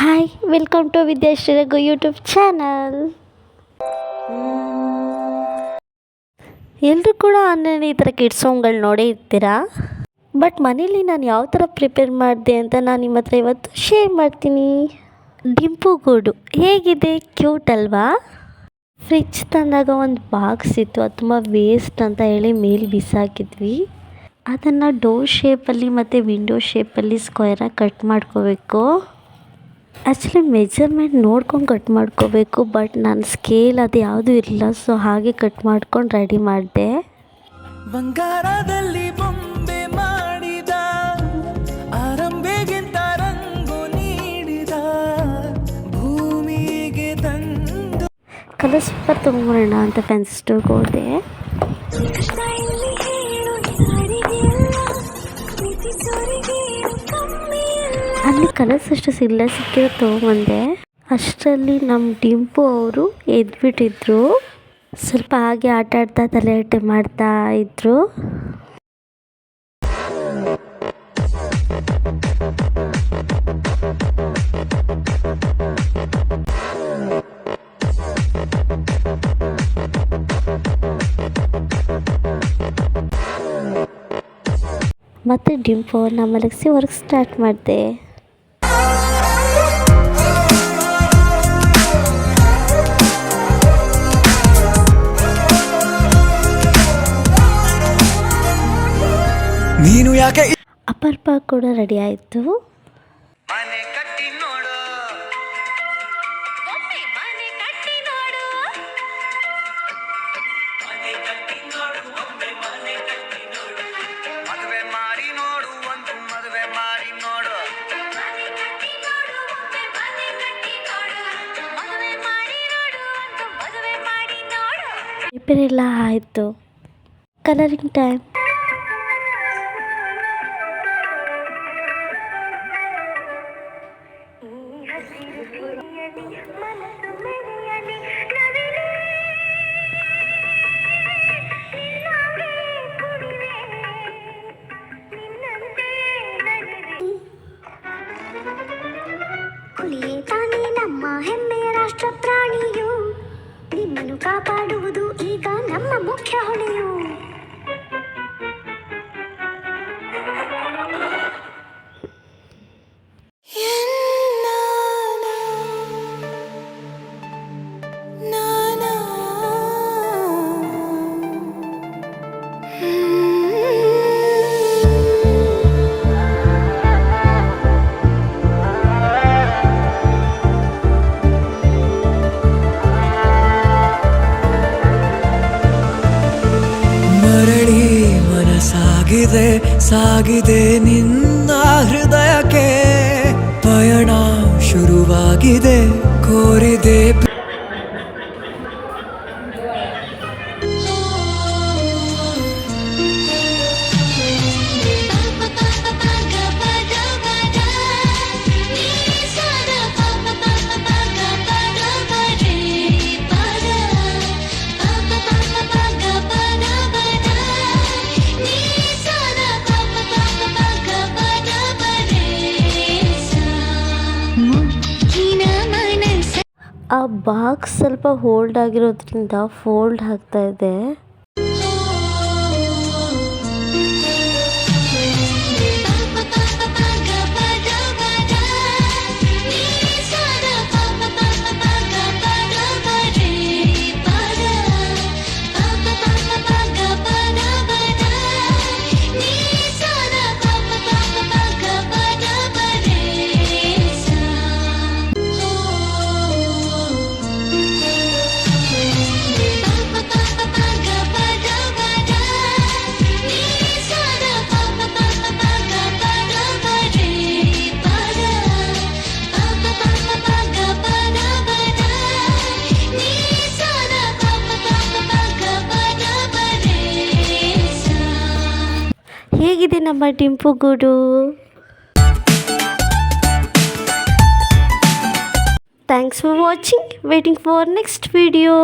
Hi welcome to Vidyashree Raghu YouTube channel ಎಲ್ಲರೂ ಕೂಡ online ಈ ಥರ ಕಿಡ್ಸ್ ಸಾಂಗ್ಗಳು ನೋಡೇ ಇರ್ತೀರಾ? ಬಟ್ ಮನೇಲಿ ನಾನು ಯಾವ ಥರ ಪ್ರಿಪೇರ್ ಮಾಡಿದೆ ಅಂತ ನಾನು ನಿಮ್ಮ ಹತ್ರ ಇವತ್ತು ಶೇರ್ ಮಾಡ್ತೀನಿ. ಡಿಂಪು ಗೂಡು, ಹೇಗಿದೆ? ಕ್ಯೂಟ್ ಅಲ್ವಾ? ಫ್ರಿಜ್ ತಂದಾಗ ಒಂದು ಬಾಕ್ಸ್ ಇತ್ತು, ಅದು ತುಂಬ ವೇಸ್ಟ್ ಅಂತ ಹೇಳಿ ಮೇಲೆ ಬಿಸಾಕಿದ್ವಿ. ಅದನ್ನು ಡೋರ್ ಶೇಪಲ್ಲಿ ಮತ್ತು ವಿಂಡೋ ಶೇಪಲ್ಲಿ ಸ್ಕ್ವೇರಾಗಿ ಕಟ್ ಮಾಡ್ಕೋಬೇಕು. ಆ್ಯಕ್ಚುಲಿ ಮೆಜರ್ಮೆಂಟ್ ನೋಡ್ಕೊಂಡು ಕಟ್ ಮಾಡ್ಕೋಬೇಕು ಬಟ್ ನನ್ನ ಸ್ಕೇಲ್ ಅದು ಯಾವುದೂ ಇರಲಿಲ್ಲ ಸೊ ಹಾಗೆ ಕಟ್ ಮಾಡ್ಕೊಂಡು ರೆಡಿ ಮಾಡಿದೆ. ಬಂಗಾರದಲ್ಲಿ ಬೊಂಬೆ ಮಾಡಿದ ಆರಂಭೆಗಿಂತ ರಂಗು ನೀಡಿದ ಭೂಮಿಗೆ ತಂದು ಕಲರ್ ಸ್ವಲ್ಪ ತೊಗೊಂಬೋಣ ಅಂತ ಫ್ರೆಂಡ್ಸ್ ಸ್ಟೋರ್ಗೆ ಹೋದೆ ಅಲ್ಲಿ ಕಲರ್ಸ್ ಅಷ್ಟು ಸಿಗ್ಲ ಸಿಕ್ಕಿರೋ ತೊಗೊಂಬಂದೆ. ಅಷ್ಟರಲ್ಲಿ ನಮ್ಮ ಡಿಂಪು ಅವರು ಎದ್ಬಿಟ್ಟಿದ್ರು. ಸ್ವಲ್ಪ ಹಾಗೆ ಆಟ ಆಡ್ತಾ ತಲೆಹರಟೆ ಮಾಡ್ತಾ ಇದ್ರು. ಮತ್ತು ಡಿಂಪು ಅವ್ರನ್ನ ಮಲಗಿಸಿ ವರ್ಕ್ ಸ್ಟಾರ್ಟ್ ಮಾಡಿದೆ. ನೀನು ಯಾಕೆ ಅಪರ್ಪ ಕೂಡ ರೆಡಿ ಆಯಿತು. ಮನೆ ಕಟ್ಟಿ ನೋಡು. ಮದುವೆ ಮಾಡಿ ನೋಡು ಒಂದು ಮದುವೆ ಮಾಡಿ ನೋಡು. ರಿಪೇರ್ ಎಲ್ಲ ಆಯಿತು. ಕಲರಿಂಗ್ ಟೈಮ್ ಕಾಪಾಡುವುದು ಈಗ de sağa ಆ ಬಾಕ್ಸ್ ಸ್ವಲ್ಪ ಹೋಲ್ಡ್ ಆಗಿರೋದ್ರಿಂದ ಫೋಲ್ಡ್ ಆಗ್ತಾ ಇದೆ ಹೇಗಿದೆ ನಮ್ಮ ಡಿಂಪು ಗೂಡು thanks for watching waiting for next video